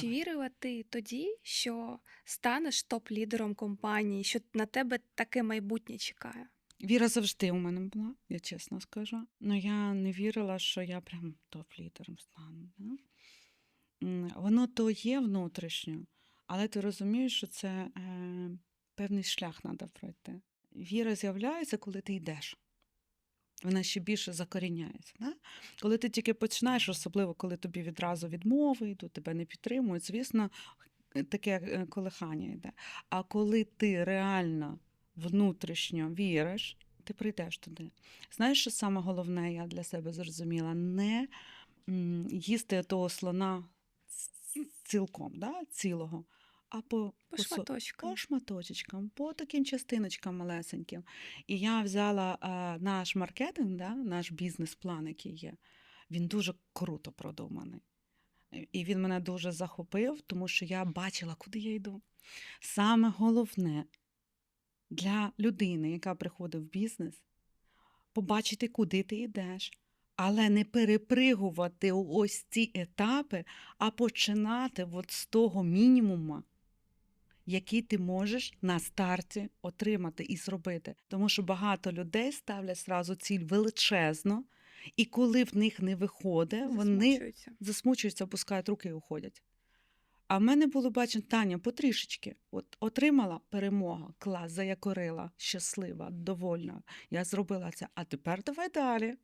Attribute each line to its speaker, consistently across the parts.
Speaker 1: Чи вірила ти тоді, що станеш топ-лідером компанії, що на тебе таке майбутнє чекає?
Speaker 2: Віра завжди у мене була, я чесно скажу. Ну я не вірила, що я прям топ-лідером стану. Да? Воно то є внутрішньо, але ти розумієш, що це е, певний шлях треба пройти. Віра з'являється, коли ти йдеш. Вона ще більше закоріняється. Да? Коли ти тільки починаєш, особливо коли тобі відразу відмови йдуть, тебе не підтримують, звісно, таке е, колихання йде. А коли ти реально внутрішньо віриш, ти прийдеш туди. Знаєш, що саме головне, я для себе зрозуміла, не їсти того слона цілком, да? цілого, а по,
Speaker 1: По шматочкам.
Speaker 2: по шматочечкам, по таким частиночкам малесеньким. І я взяла а, наш маркетинг, да, наш бізнес-план, який є, він дуже круто продуманий. І він мене дуже захопив, тому що я бачила, куди я йду. Саме головне для людини, яка приходить в бізнес, побачити, куди ти йдеш, але не перепригувати ось ці етапи, а починати от з того мінімуму, який ти можеш на старті отримати і зробити. Тому що багато людей ставлять зразу ціль величезну, і коли в них не виходить, вони
Speaker 1: Засмучуються.
Speaker 2: опускають руки і уходять. А в мене було бачено, Таня потрішечки. От отримала перемогу, клас, заякорила, щаслива, довольна. Я зробила це. А тепер давай далі.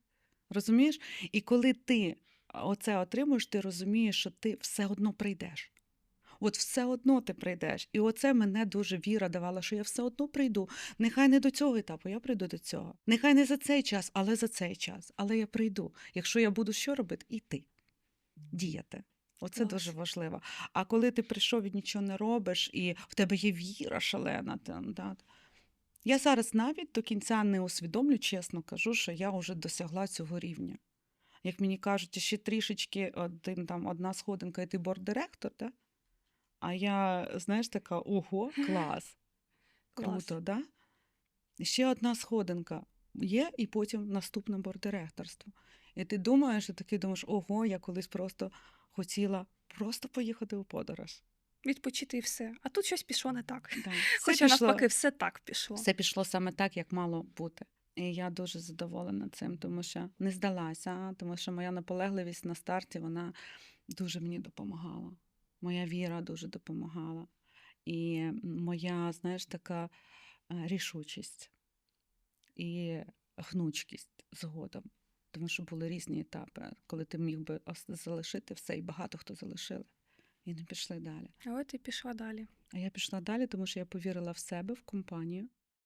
Speaker 2: Розумієш? І коли ти оце отримуєш, ти розумієш, що ти все одно прийдеш. От все одно ти прийдеш. І оце мене дуже віра давала, що я все одно прийду. Нехай не до цього етапу, я прийду до цього. Нехай не за цей час, але за цей час. Але я прийду. Якщо я буду що робити, іти, діяти. Оце
Speaker 1: Клас.
Speaker 2: дуже важливо. А коли ти прийшов і нічого не робиш, і в тебе є віра шалена, там, да. я зараз навіть до кінця не усвідомлю, чесно кажу, що я вже досягла цього рівня. Як мені кажуть, ще трішечки один, там, одна сходинка, і ти бордиректор, да? А я, знаєш, така, ого, клас. Круто, да? Ще одна сходинка є, і потім наступне бордиректорство. І ти думаєш, і такий думаєш, ого, я колись просто хотіла просто поїхати у подорож.
Speaker 1: Відпочити і все. А тут щось пішло не так.
Speaker 2: Да.
Speaker 1: Хоча
Speaker 2: пішло-
Speaker 1: навпаки, все так пішло.
Speaker 2: все пішло саме так, як мало бути. І я дуже задоволена цим, тому що не здалася, тому що моя наполегливість на старті вона дуже мені допомагала. Моя віра дуже допомагала. І моя, знаєш, така е, рішучість і гнучкість згодом. Тому що були різні етапи, коли ти міг би залишити все, і багато хто залишили, і не пішли далі.
Speaker 1: Але ти пішла далі.
Speaker 2: А я пішла далі, тому що я повірила в себе, в компанію.